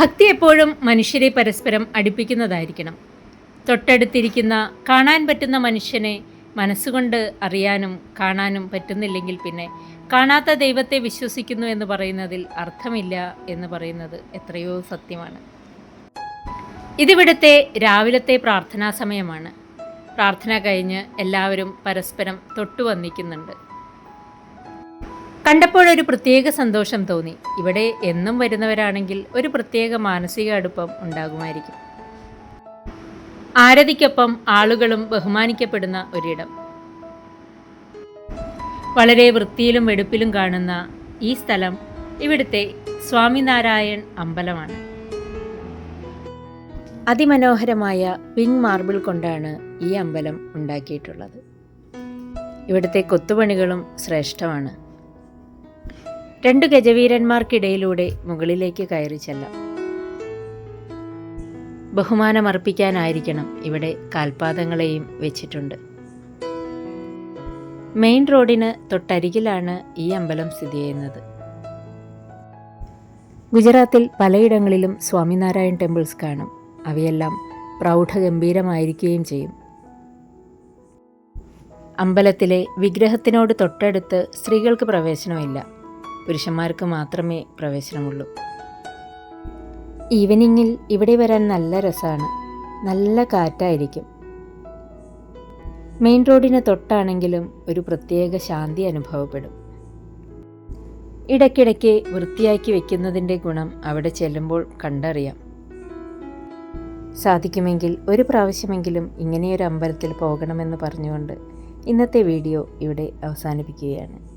ഭക്തി എപ്പോഴും മനുഷ്യരെ പരസ്പരം അടുപ്പിക്കുന്നതായിരിക്കണം. തൊട്ടടുത്തിരിക്കുന്ന കാണാൻ പറ്റുന്ന മനുഷ്യനെ മനസ്സുകൊണ്ട് അറിയാനും കാണാനും പറ്റുന്നില്ലെങ്കിൽ പിന്നെ കാണാത്ത ദൈവത്തെ വിശ്വസിക്കുന്നു എന്ന് പറയുന്നതിൽ അർത്ഥമില്ല എന്ന് പറയുന്നത് എത്രയോ സത്യമാണ്. ഇതിവിടുത്തെ രാവിലത്തെ പ്രാർത്ഥനാ സമയമാണ്. പ്രാർത്ഥന കഴിഞ്ഞ് എല്ലാവരും പരസ്പരം തൊട്ടു വന്നിക്കുന്നുണ്ട് കണ്ടപ്പോഴൊരു പ്രത്യേക സന്തോഷം തോന്നി. ഇവിടെ എന്നും വരുന്നവരാണെങ്കിൽ ഒരു പ്രത്യേക മാനസിക അടുപ്പം ഉണ്ടാകുമായിരിക്കും. ആരതിക്കൊപ്പം ആളുകളും ബഹുമാനിക്കപ്പെടുന്ന ഒരിടം. വളരെ വൃത്തിയിലും വെടുപ്പിലും കാണുന്ന ഈ സ്ഥലം ഇവിടുത്തെ സ്വാമിനാരായൺ അമ്പലമാണ്. അതിമനോഹരമായ പിങ്ക് മാർബിൾ കൊണ്ടാണ് ഈ അമ്പലം ഉണ്ടാക്കിയിട്ടുള്ളത്. ഇവിടുത്തെ കൊത്തുപണികളും ശ്രേഷ്ഠമാണ്. രണ്ട് ഗജവീരന്മാർക്കിടയിലൂടെ മുകളിലേക്ക് കയറി ചെല്ലാം. ബഹുമാനമർപ്പിക്കാനായിരിക്കണം ഇവിടെ കാൽപാദങ്ങളെയും വെച്ചിട്ടുണ്ട്. മെയിൻ റോഡിന് തൊട്ടരികിലാണ് ഈ അമ്പലം സ്ഥിതി ചെയ്യുന്നത്. ഗുജറാത്തിൽ പലയിടങ്ങളിലും സ്വാമിനാരായൺ ടെമ്പിൾസ് കാണും. അവയെല്ലാം പ്രൗഢഗംഭീരമായിരിക്കുകയും ചെയ്യും. അമ്പലത്തിലെ വിഗ്രഹത്തിനോട് തൊട്ടടുത്ത് സ്ത്രീകൾക്ക് പ്രവേശനമില്ല. പുരുഷന്മാർക്ക് മാത്രമേ പ്രവേശനമുള്ളൂ. ഈവനിങ്ങിൽ ഇവിടെ വരാൻ നല്ല രസമാണ് നല്ല കാറ്റായിരിക്കും. മെയിൻ റോഡിന് തൊട്ടാണെങ്കിലും ഒരു പ്രത്യേക ശാന്തി അനുഭവപ്പെടും. ഇടയ്ക്കിടയ്ക്ക് വൃത്തിയാക്കി വെക്കുന്നതിന്റെ ഗുണം അവിടെ ചെല്ലുമ്പോൾ കണ്ടറിയാം. സാധിക്കുമെങ്കിൽ ഒരു പ്രാവശ്യമെങ്കിലും ഇങ്ങനെയൊരു അമ്പലത്തിൽ പോകണമെന്ന് പറഞ്ഞുകൊണ്ട് ഇന്നത്തെ വീഡിയോ ഇവിടെ അവസാനിപ്പിക്കുകയാണ്.